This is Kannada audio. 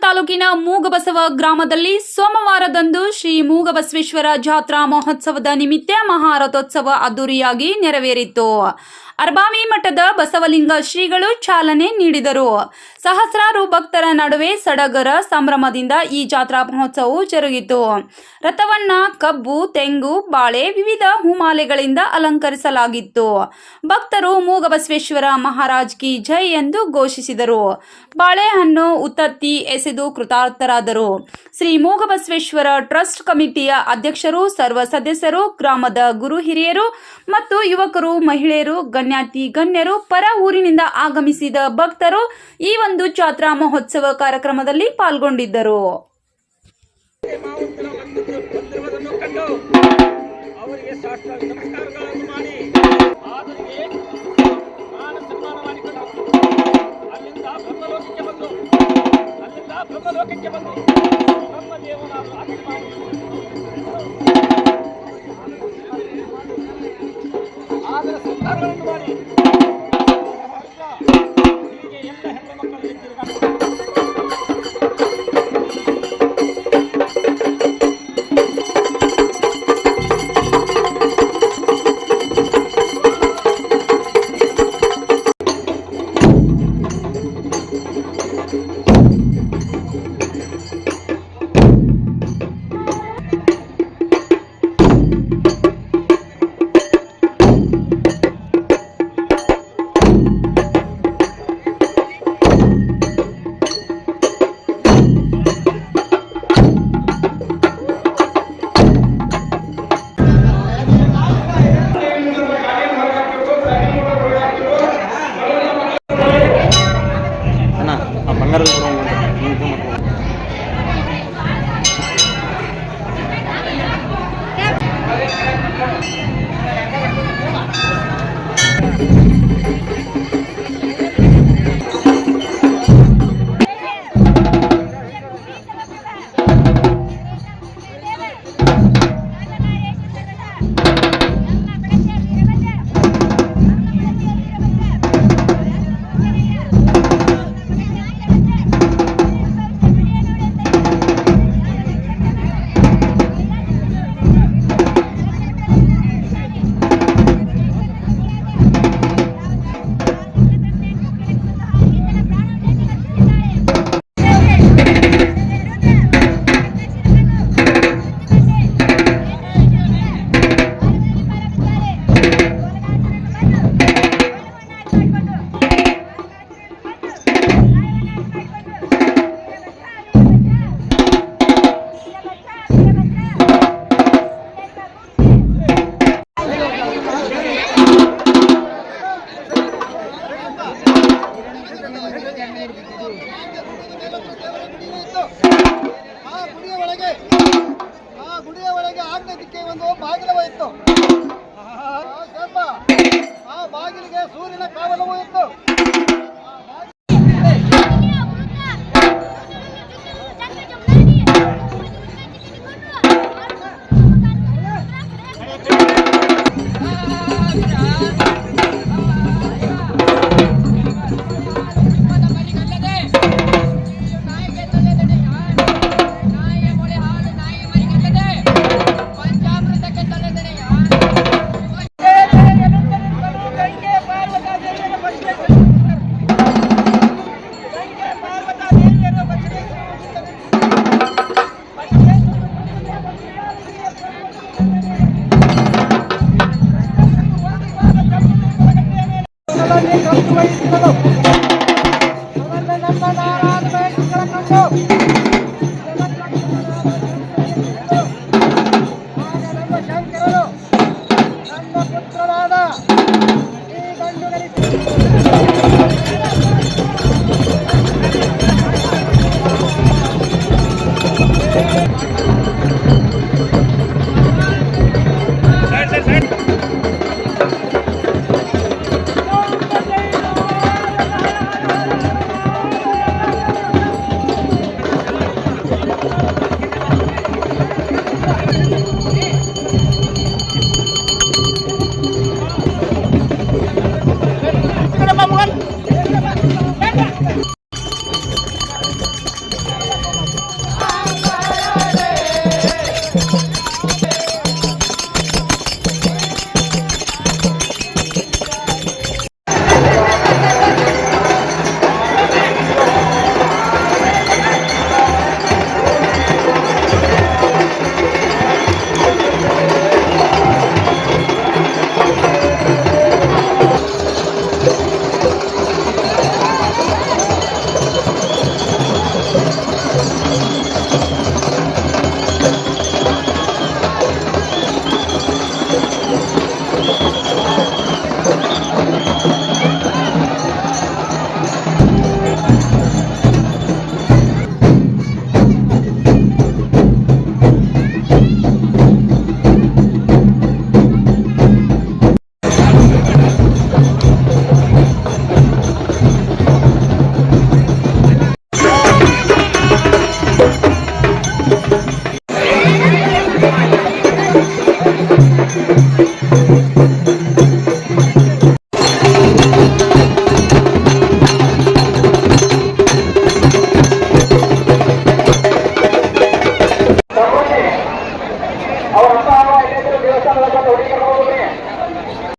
ತಾಲೂಕಿನ ಮೂಗಬಸವ ಗ್ರಾಮದಲ್ಲಿ ಸೋಮವಾರದಂದು ಶ್ರೀ ಮೂಗಬಸವೇಶ್ವರ ಜಾತ್ರಾ ಮಹೋತ್ಸವದ ನಿಮಿತ್ತ ಮಹಾರಥೋತ್ಸವ ಅದ್ದೂರಿಯಾಗಿ ನೆರವೇರಿತು. ಅರ್ಬಾವಿ ಮಠದ ಬಸವಲಿಂಗ ಶ್ರೀಗಳು ಚಾಲನೆ ನೀಡಿದರು. ಸಹಸ್ರಾರು ಭಕ್ತರ ನಡುವೆ ಸಡಗರ ಸಂಭ್ರಮದಿಂದ ಈ ಜಾತ್ರಾ ಮಹೋತ್ಸವವು ಜರುಗಿತು. ರಥವನ್ನ ಕಬ್ಬು, ತೆಂಗು, ಬಾಳೆ ವಿವಿಧ ಹೂಮಾಲೆಗಳಿಂದ ಅಲಂಕರಿಸಲಾಗಿತ್ತು. ಭಕ್ತರು ಮೂಗಬಸವೇಶ್ವರ ಮಹಾರಾಜ್ ಕಿ ಜೈ ಎಂದು ಘೋಷಿಸಿದರು. ಬಾಳೆಹಣ್ಣು, ಉತ್ತತ್ತಿ ಎಸೆದು ಕೃತಾರ್ಥರಾದರು. ಶ್ರೀ ಮೂಗಬಸವೇಶ್ವರ ಟ್ರಸ್ಟ್ ಕಮಿಟಿಯ ಅಧ್ಯಕ್ಷರು, ಸರ್ವ ಸದಸ್ಯರು, ಗ್ರಾಮದ ಗುರು ಹಿರಿಯರು ಮತ್ತು ಯುವಕರು, ಮಹಿಳೆಯರು, ಗಣ್ಯಾತಿ ಗಣ್ಯರು, ಪರ ಊರಿನಿಂದ ಆಗಮಿಸಿದ ಭಕ್ತರು ಈ ಒಂದು ಜಾತ್ರಾ ಮಹೋತ್ಸವ ಕಾರ್ಯಕ್ರಮದಲ್ಲಿ ಪಾಲ್ಗೊಂಡಿದ್ದರು. ಅವರಿಗೆ ಸಾಷ್ಟಾಂಗ ನಮಸ್ಕಾರಗಳನ್ನು ಮಾಡಿ. ಆದರಿಗೆ ಬ್ರಹ್ಮಲೋಕಕ್ಕೆ ಬಂದು ನಮ್ಮ ಪ್ರಾರ್ಥನೆ ಮಾಡಿ. ಆದರ ಸತ್ಕಾರಗಳನ್ನು ಬಾಗಿಲವ ಇತ್ತು ಆ ಬಾಗಿಲಿಗೆ ಸೂರ್ಯನ ಕಾವಲವೂ ಇತ್ತು. ಶಂಕರರು ನನ್ನ ಪುತ್ರರಾದ ಈ ಗಂಡುಗಳಿಗೆ